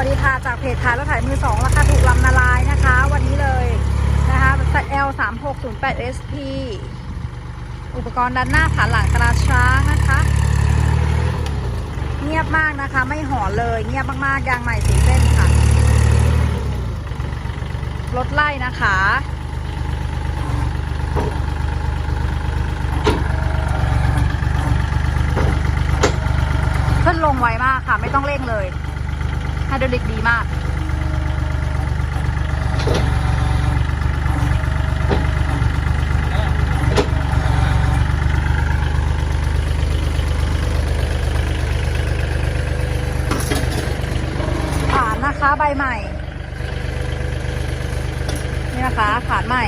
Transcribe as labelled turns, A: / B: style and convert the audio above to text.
A: วัสดีค่ะ จากเพจขายรถไถมือสองราคาถูกลำนาลายนะคะ วันนี้เลยนะคะแต่ L 3 6 0 8 SP อุปกรณ์ด้านหน้าขาหลังตราช้างนะคะ เงียบมากนะคะ ไม่หอนเลย เงียบมากๆยางใหม่สีเส้นค่ะ รถไล่นะคะขึ้นลงไวมากค่ะ ไม่ต้องเร่งเลย ไฮดรอลิกดีมากฐานนะคะใบใหม่ นี่นะคะฐานใหม่